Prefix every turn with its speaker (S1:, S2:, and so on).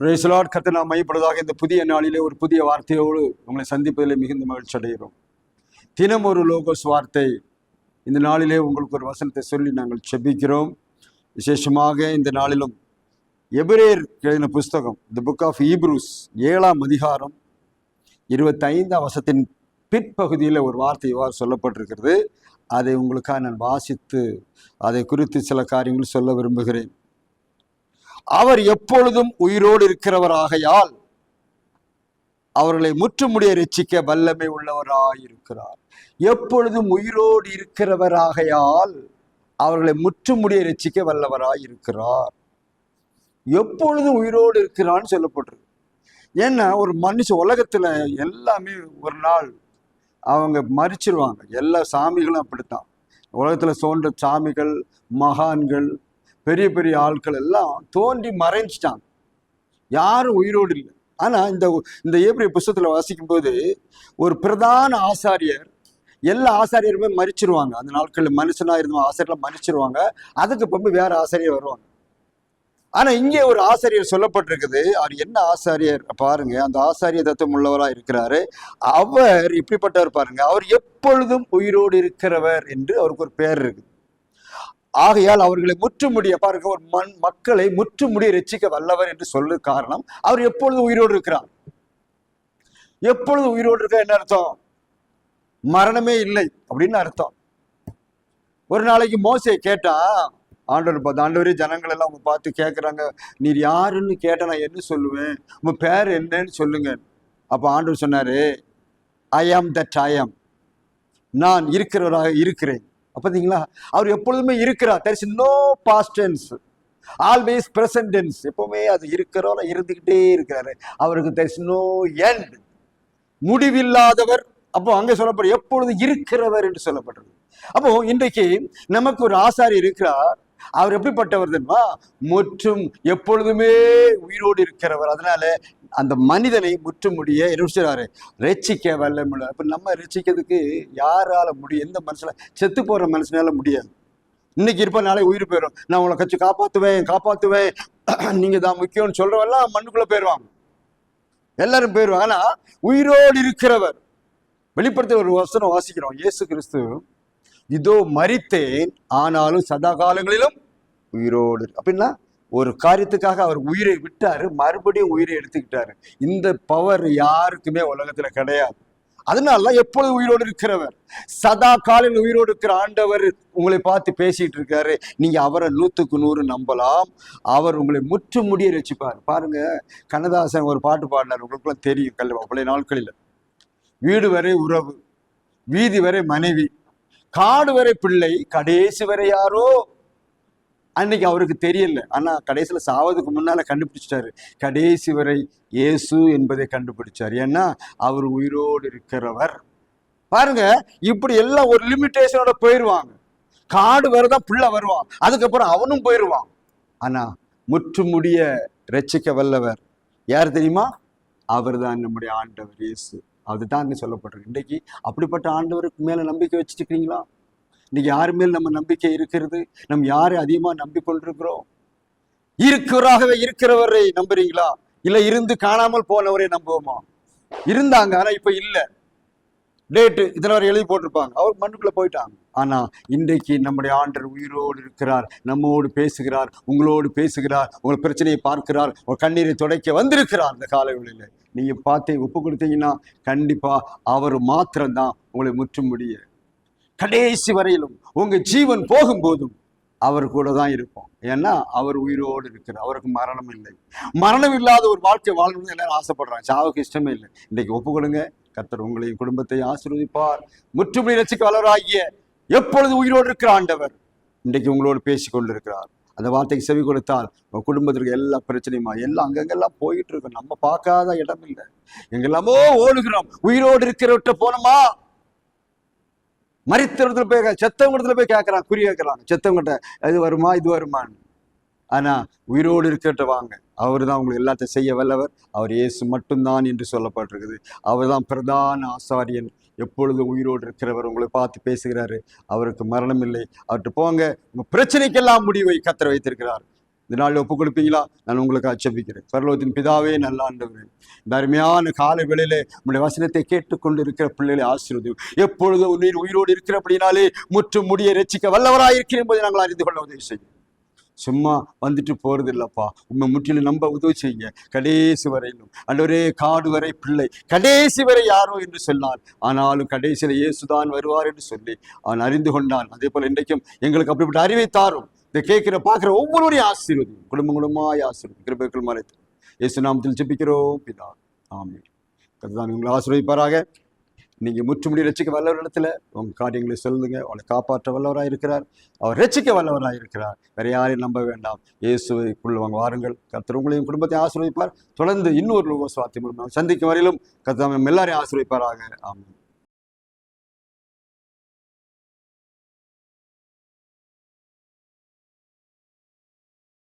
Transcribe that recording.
S1: பிரேசலாட் கத்தை நாம் மையப்படுவதாக இந்த புதிய நாளிலே ஒரு புதிய வார்த்தையோடு உங்களை சந்திப்பதில் மிகுந்த மகிழ்ச்சி அடைகிறோம். தினம் ஒரு லோகோஸ் வார்த்தை. இந்த நாளிலே உங்களுக்கு ஒரு வசனத்தை சொல்லி நாங்கள் செபிக்கிறோம். விசேஷமாக இந்த நாளிலும் எபிரேர் எழுதின புஸ்தகம் தி புக் ஆஃப் ஈப்ரூஸ் ஏழாம் அதிகாரம் இருபத்தைந்தாம் வசத்தின் பிற்பகுதியில் ஒரு வார்த்தை இவ்வாறு சொல்லப்பட்டிருக்கிறது. அதை உங்களுக்காக நான் வாசித்து அதை குறித்து சில காரியங்கள் சொல்ல விரும்புகிறேன். அவர் எப்பொழுதும் உயிரோடு இருக்கிறவராகையால் அவர்களை முற்றுமுடிய ரட்சிக்க வல்லமை உள்ளவராயிருக்கிறார். எப்பொழுதும் உயிரோடு இருக்கிறவராகையால் அவர்களை முற்றுமுடிய ரட்சிக்க வல்லவராயிருக்கிறார். எப்பொழுதும் உயிரோடு இருக்கிறான்னு சொல்லப்பட்டிருக்கு. ஏன்னா ஒரு மனுஷன் உலகத்துல எல்லாமே ஒரு நாள் அவங்க மறிச்சிருவாங்க. எல்லா சாமிகளும் அப்படித்தான். உலகத்துல தோன்ற சாமிகள் மகான்கள் பெரிய பெரிய ஆட்கள் எல்லாம் தோண்டி மறைஞ்சிட்டாங்க. யாரும் உயிரோடு இல்லை. ஆனால் இந்த இந்த ஏப்ரிய புஸ்தத்தில் வாசிக்கும் போது ஒரு பிரதான ஆசாரியர் எல்லா ஆசாரியருமே மறிச்சிருவாங்க. அந்த நாட்களில் மனுஷனாக இருந்த ஆசாரியர்லாம் மறிச்சிருவாங்க. அதுக்கு பிறகு வேற ஆசாரியர் வருவாங்க. ஆனால் இங்கே ஒரு ஆசாரியர் சொல்லப்பட்டிருக்குது. அவர் என்ன ஆசாரியர்? பாருங்க அந்த ஆசாரிய தத்துவம் உள்ளவராக இருக்கிறாரு. அவர் இப்படிப்பட்டவர் பாருங்க. அவர் எப்பொழுதும் உயிரோடு இருக்கிறவர் என்று அவருக்கு ஒரு பெயர் இருக்குது. ஆகையால் அவர்களை முற்றுமுடிய பாருங்க ஒரு மண் மக்களை முற்றுமுடிய ரட்சிக்க வல்லவர் என்று சொல்ல காரணம் அவர் எப்பொழுது உயிரோடு இருக்கிறார்? எப்பொழுது உயிரோடு இருக்க என்ன அர்த்தம்? மரணமே இல்லை அப்படின்னு அர்த்தம். ஒரு நாளைக்கு மோசையை கேட்டா ஆண்டவர் பார்த்து ஆண்டவரே ஜனங்கள் எல்லாம் அவங்க பார்த்து கேட்குறாங்க நீர் யாருன்னு கேட்டால் நான் என்ன சொல்லுவேன்? உங்க பேர் என்னன்னு சொல்லுங்க. அப்போ ஆண்டவர் சொன்னாரு ஐ ஆம் தட் ஐ ஆம் நான் இருக்கிறவராக இருக்கிறேன். பார்த்தீங்களா அவர் எப்பொழுதுமே இருக்கிறார். There is no past tense always present tense எப்பவுமே அது இருக்கிறோம் இருந்துக்கிட்டே இருக்கிறாரு. அவருக்கு தெர் இஸ் நோ எண்ட் முடிவில்லாதவர் அப்போ அங்கே சொல்லப்படுற எப்பொழுது இருக்கிறவர் என்று சொல்லப்பட்டது. அப்போ இன்றைக்கு நமக்கு ஒரு ஆசாரி இருக்கிறார். அவர் எப்படிப்பட்டவர் தெரியுமா? மற்றும் எப்பொழுதுமே உயிரோடு இருக்கிறவர். அதனால அந்த மனிதனை முற்றுமுடிய என்ன செய்றாரு ரட்சிக்க வல்லமுள்ள அப்போ நம்ம ரசிக்கிறதுக்கு யாரால முடியும் எந்த மனுஷனால செத்து போற மனுஷனால முடியாது. இன்னைக்கு இருப்ப நாளே உயிர் போயிடும் நான் உங்களை கட்சி காப்பாத்துவேன் காப்பாத்துவேன். நீங்க தான் முக்கியம்னு சொல்றவெல்லாம் மண்ணுக்குள்ள போயிடுவாங்க எல்லாரும் போயிடுவாங்க ஆனா உயிரோடு இருக்கிறவர் வெளிப்படுத்த ஒரு வசனம் வாசிக்கிறோம். இயேசு கிறிஸ்து இதோ மரித்தேன் ஆனாலும் சதா காலங்களிலும் உயிரோடு அப்படின்னா ஒரு காரியத்துக்காக அவர் உயிரை விட்டாரு மறுபடியும் உயிரை எடுத்துக்கிட்டாரு. இந்த பவர் யாருக்குமே உலகத்துல கிடையாது. அதனால எப்பொழுது உயிரோடு இருக்கிறவர்? சதா காலையில் உயிரோடு இருக்கிற ஆண்டவர் உங்களை பார்த்து பேசிட்டு இருக்காரு. நீங்க அவரை நூத்துக்கு நூறு நம்பலாம். அவர் உங்களை முற்று முடிய ரசிப்பார். பாருங்க கண்ணதாசன் ஒரு பாட்டு பாடினார். உங்களுக்குலாம் தெரியும் கல்வி பழைய நாட்களில். வீடு வரை உறவு வீதி வரை மனைவி காடு வரை பிள்ளை கடைசி வரை யாரோ? அன்னைக்கு அவருக்கு தெரியல. ஆனால் கடைசியில் சாவதுக்கு முன்னால கண்டுபிடிச்சிட்டாரு. கடைசி வரை இயேசு என்பதை கண்டுபிடிச்சார். ஏன்னா அவர் உயிரோடு இருக்கிறவர். பாருங்க இப்படி எல்லாம் ஒரு லிமிட்டேஷனோட போயிடுவாங்க காடு வரதான் புள்ள வருவான் அதுக்கப்புறம் அவனும் போயிடுவான் ஆனா முற்றுமுடிய ரட்சிக்க வல்லவர் யார் தெரியுமா? அவர் தான் நம்முடைய ஆண்டவர் இயேசு. அதுதான் அங்கே சொல்லப்படுறது இன்றைக்கு அப்படிப்பட்ட ஆண்டவருக்கு மேலே நம்பிக்கை வச்சுட்டு இன்னைக்கு யார் மேல் நம்ம நம்பிக்கை இருக்கிறது? நம்ம யாரை அதிகமாக நம்பிக்கொண்டிருக்கிறோம்? இருக்கிறாகவே இருக்கிறவரை நம்புறீங்களா? இல்லை இருந்து காணாமல் போனவரை நம்புவோமா? இருந்தாங்க ஆனால் இப்போ இல்லை. டேட்டு இதில் வரை எழுதி போட்டிருப்பாங்க. அவர் மண்ணுக்குள்ளே போயிட்டாங்க. ஆனால் இன்றைக்கு நம்முடைய ஆண்டர் உயிரோடு இருக்கிறார் நம்மோடு பேசுகிறார் உங்களோடு பேசுகிறார் உங்கள் பிரச்சனையை பார்க்கிறார் உங்கள் கண்ணீரை துடைக்க வந்திருக்கிறார் இந்த காலங்களில் நீங்கள் பார்த்து ஒப்பு கொடுத்தீங்கன்னா கண்டிப்பாக அவர் மாத்திரம்தான் உங்களை முற்றும் முடியும். கடைசி வரையிலும் உங்க ஜீவன் போகும்போதும் அவர் கூட தான் இருப்போம். ஏன்னா அவர் உயிரோடு இருக்கிறார். அவருக்கு மரணம் இல்லை. மரணம் இல்லாத ஒரு வாழ்க்கை வாழணும்னு எல்லாரும் ஆசைப்படுறாங்க. சாவுக்கு இஷ்டமே இல்லை. இன்னைக்கு ஒப்புக்கொடுங்க. கத்தர் கர்த்தர் உங்களையும் குடும்பத்தை ஆசீர்வதிப்பார். முற்றுமுடி ரசிக்க வளராகிய எப்பொழுது உயிரோடு இருக்கிற ஆண்டவர் இன்றைக்கு உங்களோடு பேசி கொண்டிருக்கிறார். அந்த வார்த்தைக்கு செவி கொடுத்தால் உங்க குடும்பத்திற்கு எல்லா பிரச்சனையுமா எல்லாம் அங்கங்கெல்லாம் போயிட்டு இருக்கோம். நம்ம பார்க்காத இடம் இல்லை எங்கெல்லாமோ ஓடுகிறோம். உயிரோடு இருக்கிறவற்ற போனோமா? மரித்தவத்துல போய் செத்தவங்கத்துல போய் கேட்கறான் குறி கேட்கறான் செத்தவங்கிட்ட இது வருமா இது வருமான்னு? ஆனா உயிரோடு இருக்கட்ட வாங்க. அவர் தான் உங்களுக்கு எல்லாத்தையும் செய்ய வல்லவர். அவர் இயேசு மட்டும்தான் என்று சொல்லப்பட்டிருக்குது. அவர் தான் பிரதான ஆசாரியன். எப்பொழுதும் உயிரோடு இருக்கிறவர் உங்களை பார்த்து பேசுகிறாரு? அவருக்கு மரணம் இல்லை அவர்கிட்ட போங்க. உங்க பிரச்சனைக்கெல்லாம் முடிவை கத்திர வைத்திருக்கிறார். இந்த நாளில் ஒப்பு கொடுப்பீங்களா? நான் உங்களுக்கு அச்சபிக்கிறேன் பரலோகத்தின் பிதாவே நல்ல ஆண்டவரே. இந்த அருமையான கால வேளையிலே உங்களுடைய வசனத்தை கேட்டுக்கொண்டு இருக்கிற பிள்ளைகளை ஆசீர்வதியும். எப்பொழுது உயிர் உயிரோடு இருக்கிறபடினாலே முற்றும் முடிய ரசிக்க வல்லவராயிருக்கிறேன் என்பதை நாங்கள் அறிந்து கொள்ள உதவி செய்யும். சும்மா வந்துட்டு போறது இல்லப்பா உண்மை முற்றிலும் நம்ப உதவி செய்ய கடைசி வரையிலும் அன்றவரே காடு வரை பிள்ளை. கடைசி வரை யாரோ என்று சொன்னான் ஆனாலும் கடைசியில் இயேசுதான் வருவார் என்று சொல்லி அவன் அறிந்து கொண்டான். அதே போல இன்றைக்கும் எங்களுக்கு அப்படிப்பட்ட அறிவை தாரும். இதை கேட்கிற பார்க்குற ஒவ்வொருவரையும் ஆசீர்வதி குடும்பம் குடும்பமாய் ஆசீர்வதி கிருபைக்குள் மறைத்து இயேசு நாமத்தில் ஜெபிக்கிறோம் பிதா ஆமே கருதான் உங்களை ஆசீர்வதிப்பாராக. நீங்கள் முற்றுமுடி ரசிக்க வல்லவரிடத்துல உங்கள் காரியங்களை சொல்லுங்க. அவளை காப்பாற்ற வல்லவராக இருக்கிறார். அவர் ரசிக்க வல்லவராக இருக்கிறார். வேற யாரையும் நம்ப வேண்டாம். இயேசுவைக்குள்ள வாங்க வாருங்கள். கர்த்தர் உங்களையும் குடும்பத்தை ஆசீர்வதிப்பார். தொடர்ந்து இன்னொரு லோக சுவாத்தியம் சந்திக்கும் வரையிலும் கர்த்தர் எல்லாரையும் ஆசீர்வதிப்பாராக. ஆமாம்